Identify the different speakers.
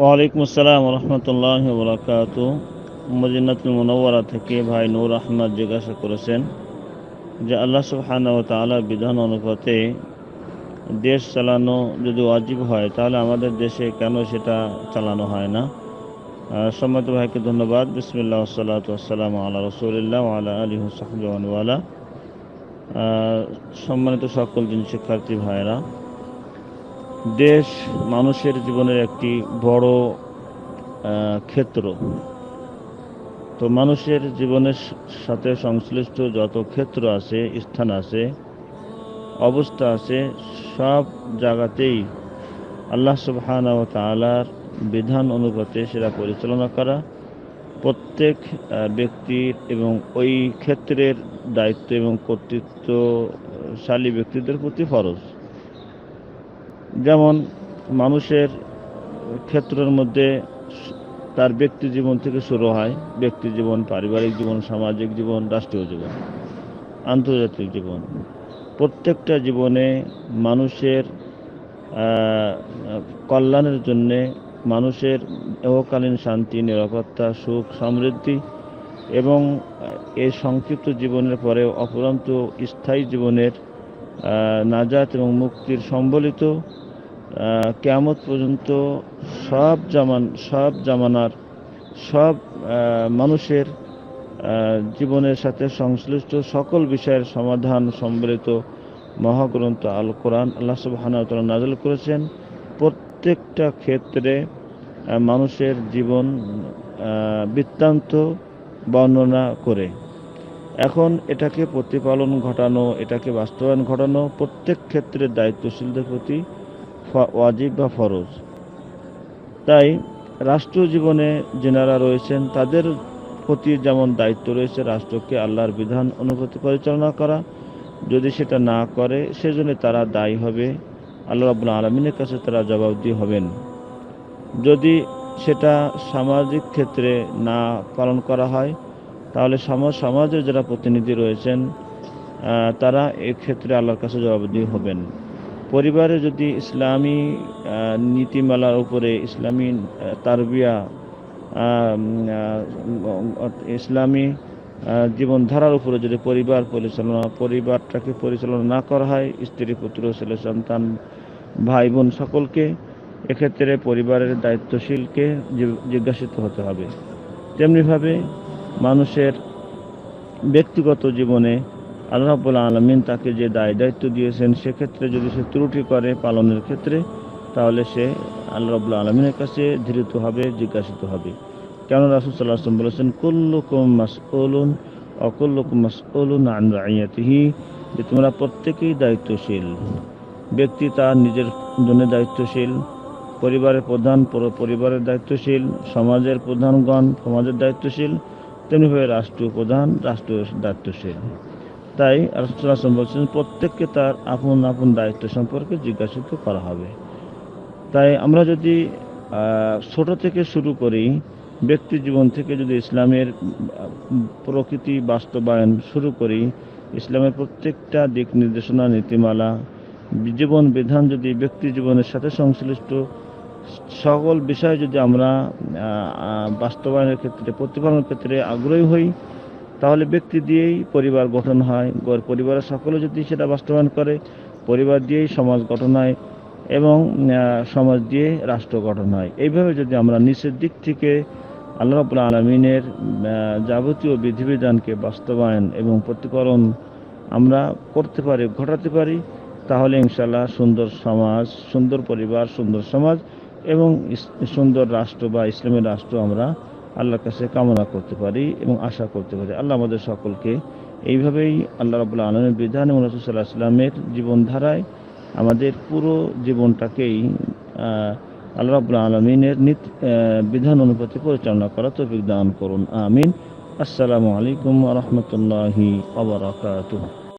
Speaker 1: ওয়ালাইকুম আসসালাম রহমতুল্লাহ বরাকাত মদিনাতুল মুনওয়ারা থেকে ভাই নূর আহমদ জিজ্ঞাসা করেছেন যে আল্লাহ সুবহান ও তাআলার বিধান অনুপাতে দেশ চালানো যদি ওয়াজিব হয় তাহলে আমাদের দেশে কেন সেটা চালানো হয় না? আহ, সম্মানিত ভাইকে ধন্যবাদ। বিসমিল্লাহ সাল্লাত আসসালাম আল্লাহ রসুলিল্লাহ আল্লাহ আলী সাহবানওয়ালা সম্মানিত সকল দিন শিক্ষার্থী ভাইরা দেশ মানুষের জীবনের একটি বড় ক্ষেত্র। তো মানুষের জীবনের সাথে সংশ্লিষ্ট যত ক্ষেত্র আছে, স্থান আছে, অবস্থা আছে, সব জায়গাতেই আল্লাহ সুবহান ও তাআলার বিধান অনুপাতে সেটা পরিচালনা করা। প্রত্যেক ব্যক্তির এবং ওই ক্ষেত্রের দায়িত্ব এবং কর্তৃত্বশালী ব্যক্তিদের প্রতি ফরজ। যেমন মানুষের ক্ষেত্রের মধ্যে তার ব্যক্তি জীবন থেকে শুরু হয়, ব্যক্তি জীবন, পারিবারিক জীবন, সামাজিক জীবন, রাষ্ট্রীয় জীবন, আন্তর্জাতিক জীবন। প্রত্যেকটা জীবনে মানুষের কল্যাণের জন্যে মানুষের এহকালীন শান্তি, নিরাপত্তা, সুখ, সমৃদ্ধি এবং এই সংক্ষিপ্ত জীবনের পরে অপরন্ত স্থায়ী জীবনের নাজাত এবং মুক্তির সম্বলিত কেয়ামত পর্যন্ত সব জামান, সব জামানার, সব মানুষের জীবনের সাথে সংশ্লিষ্ট সকল বিষয়ের সমাধান সম্বলিত মহাগ্রন্থ আল কোরআন আল্লাহ তাআলা নাযিল করেছেন। প্রত্যেকটা ক্ষেত্রে মানুষের জীবন বৃত্তান্ত বর্ণনা করে। এখন এটাকে প্রতিপালন ঘটানো, এটাকে বাস্তবায়ন ঘটানো প্রত্যেক ক্ষেত্রে দায়িত্বশীলদের প্রতি ওয়াজিব বা ফরজ। তাই রাষ্ট্র জীবনে যেনারা রয়েছেন, তাদের প্রতি যেমন দায়িত্ব রয়েছে, রাষ্ট্রকে আল্লাহর বিধান অনুভূতি পরিচালনা করা। যদি সেটা না করে, সেজন্য তারা দায়ী হবে। আল্লাহ রাবুল আলমিনের কাছে তারা জবাবদিহি হবেন। যদি সেটা সামাজিক ক্ষেত্রে না পালন করা হয়, তাহলে সমাজ সমাজের যারা প্রতিনিধি রয়েছেন তারা এক্ষেত্রে আল্লাহর কাছে জবাবদিহি হবেন। পরিবারে যদি ইসলামী নীতিমালার উপরে ইসলামী তারবিয়া ইসলামী জীবনধারার উপরে যদি পরিবার পরিচালনা, পরিবারটাকে পরিচালনা না করা হয়, স্ত্রী, পুত্র, ছেলে, সন্তান ভাই বোন সকলকে, এক্ষেত্রে পরিবারের দায়িত্বশীলকে জিজ্ঞাসিত হতে হবে। তেমনিভাবে মানুষের ব্যক্তিগত জীবনে আল্লাহ রাব্বুল আলমিন তাকে যে দায় দায়িত্ব দিয়েছেন, সেক্ষেত্রে যদি সে ত্রুটি করে পালনের ক্ষেত্রে, তাহলে সে আল্লাহ রাব্বুল আলমিনের কাছে ধৃত হবে, জিজ্ঞাসিত হবে। কেন রাসুল সাল্লাহ আসলাম বলেছেন, কুল্লুকুম মাসউলুন অকুল্লুকুম মাসউলুন আন রাইয়াতিহি যে তোমরা প্রত্যেকেই দায়িত্বশীল। ব্যক্তি তার নিজের জন্য দায়িত্বশীল, পরিবারের প্রধান, পর- পরিবারের দায়িত্বশীল, সমাজের প্রধানগণ সমাজের দায়িত্বশীল, তেমনিভাবে রাষ্ট্রীয় প্রধান রাষ্ট্র দায়িত্বশীল। তাই রাসুলাম বলছেন প্রত্যেককে তার আপন আপন দায়িত্ব সম্পর্কে জিজ্ঞাসিত করা হবে। তাই আমরা যদি ছোট থেকে শুরু করি, ব্যক্তি জীবন থেকে যদি ইসলামের প্রকৃতি বাস্তবায়ন শুরু করি, ইসলামের প্রত্যেকটা দিক নির্দেশনা, নীতিমালা, জীবন বিধান যদি ব্যক্তি জীবনের সাথে সংশ্লিষ্ট, সকল বিষয় যদি আমরা বাস্তবায়নের ক্ষেত্রে প্রতিপালনের ক্ষেত্রে আগ্রহী হই তাহলে ব্যক্তি দিয়েই পরিবার গঠন হয়। পরিবারের সকলে যদি সেটা বাস্তবায়ন করে, পরিবার দিয়েই সমাজ গঠন হয় এবং সমাজ দিয়ে রাষ্ট্র গঠন হয়। এইভাবে যদি আমরা নিচের দিক থেকে আল্লাহ রাবুল আলমিনের যাবতীয় বিধিবিধানকে বাস্তবায়ন এবং প্রতিপালন আমরা করতে পারি, ঘটাতে পারি, তাহলে ইনশাল্লাহ সুন্দর সমাজ, সুন্দর পরিবার, সুন্দর সমাজ এবং সুন্দর রাষ্ট্র বা ইসলামের রাষ্ট্র আমরা আল্লাহর কাছে কামনা করতে পারি এবং আশা করতে পারি। আল্লাহ আমাদের সকলকে এইভাবেই আল্লাহ রাবুল্লাহ আলমের বিধান এবং রসুল্লাহ ইসলামের জীবনধারায় আমাদের পুরো জীবনটাকেই আল্লাহ রাবুল্লাহ আলমিনের নিত বিধান অনুপাতে পরিচালনা করা তৌফিক দান করুন। আমিন। আসসালামু আলাইকুম রহমতুল্লাহি আবরাকাতুহ